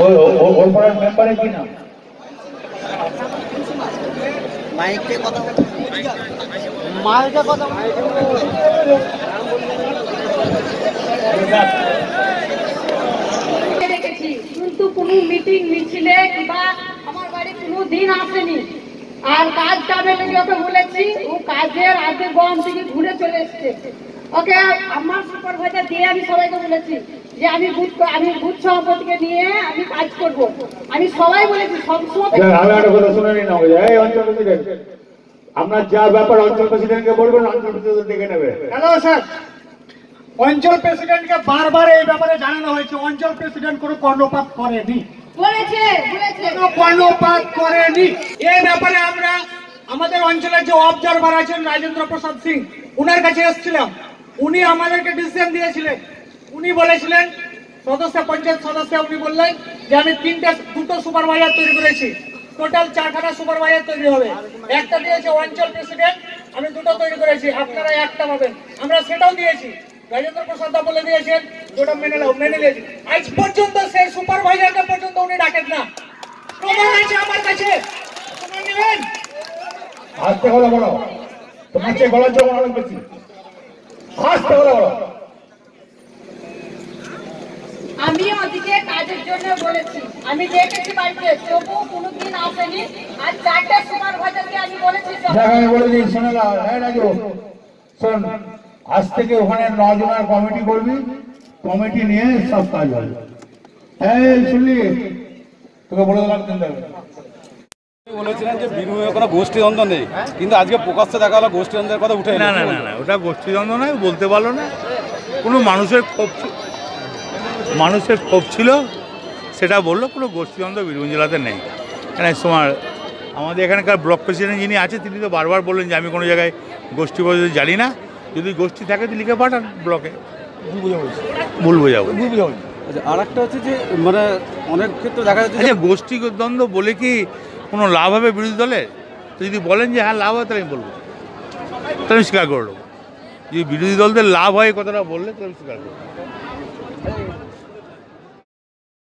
ওর পাড়ার মেম্বারের কি নাম? মাইকে কথা মাইকে কথা দেখেছি কিন্তু কোনো মিটিং মিছিলে কিংবা আমার বাড়ি কোনো দিন আসেনি। আর কাজ কামে লেগে ওকে বলেছি ও কাজের আগে গম থেকে ঘুরে চলে এসছে। ওকে আমার সুপারভাইজার দিয়ে আমি সবাইকে বলেছি যে আমি বুথ আমি বুথ সভাপতিকে নিয়ে আমি কাজ করব। আমি সবাই বলেছি সবসময় আমি একটা কথা শুনে নিন এই অঞ্চল প্রেসিডেন্ট আপনার যা ব্যাপার অঞ্চল প্রেসিডেন্টকে বলবেন অঞ্চল প্রেসিডেন্ট ডেকে নেবে। Hello sir. অঞ্চল প্রেসিডেন্টকে বারবার এই ব্যাপারে জানানো হয়েছে। অঞ্চল প্রেসিডেন্ট কোনো কর্ণপাত করেনি। বলেছে বলেছে। কোনো কর্ণপাত করেনি। এই ব্যাপারে আমরা আমাদের অঞ্চলের যে অবজারভার আছেন রাজেন্দ্র প্রসাদ সিং উনার কাছে এসেছিলাম। উনি আমাদেরকে ডিসিশন দিয়েছিলেন। উনি বলেছিলেন, সদস্য, পঞ্চায়েত সদস্য, উনি বললেন যে আমি তিনটে, দুটো সুপারভাইজার তৈরি করেছি। টোটাল চারখানা সুপারভাইজার তৈরি হবে। একটা দিয়েছে অঞ্চল প্রেসিডেন্ট আমি দুটো তৈরি করেছি। আপনারা একটা পাবেন। আমরা সেটাও দিয়েছি। রাজেন্দ্র প্রসাদ দা বলে দিয়েছেন, দুটো মেনে নাও, মেনে নিয়েছি। আজ পর্যন্ত সেই সুপারভাইজারকে পর্যন্ত উনি ডাকেন না। প্রমাণ আছে আমার কাছে। প্রমাণ নেবেন? আস্তে কথা বলো। তোমার চেয়ে গলার জন্য অনেক বেশি। আমি ওদিকে কাজের জন্য বলেছি। আমি দেখেছি বাড়িতে তবুও কোনোদিন আসেনি। আর চারটে সুপারভাইজারকে আমি বলেছি আমি বলে দিই শোনে হ্যাঁ রাজু? শোন আজ থেকে ওখানে নজনের কমিটি করবি কমিটি নিয়ে সব কাজ হবে। এই শুনলি? তোকে বলে দিলাম বলেছিলেন যে বিনিময়ে কোনো গোষ্ঠীদ্বন্দ্ব নেই। কিন্তু আজকে প্রকাশ্যে দেখা হলো গোষ্ঠীদ্বন্দ্বের কথা উঠে না না না না ওটা গোষ্ঠীদ্বন্দ্ব নয় বলতে পারল না। কোনো মানুষের ক্ষোভ মানুষের ক্ষোভ ছিল সেটা বলল কোনো গোষ্ঠীদ্বন্দ্ব বীরভূম জেলাতে নেই। কেন এই সময় আমাদের এখানকার ব্লক প্রেসিডেন্ট যিনি আছে তিনি তো বারবার বললেন যে আমি কোনো জায়গায় গোষ্ঠী পদ্ধতি জানি না। যদি গোষ্ঠী থাকে তো লিখে পাঠান ব্লকে। ভুল বোঝাবো আচ্ছা আর একটা হচ্ছে যে মানে অনেক ক্ষেত্রে দেখা যাচ্ছে আচ্ছা গোষ্ঠী দ্বন্দ্ব বলে কি কোনো লাভ হবে বিরোধী দলের? তো যদি বলেন যে হ্যাঁ লাভ হয় তাহলে আমি বলব। তাহলে আমি স্বীকার করে নেব। যদি বিরোধী দলদের লাভ হয় কথাটা বললে, তাহলে আমি স্বীকার করব।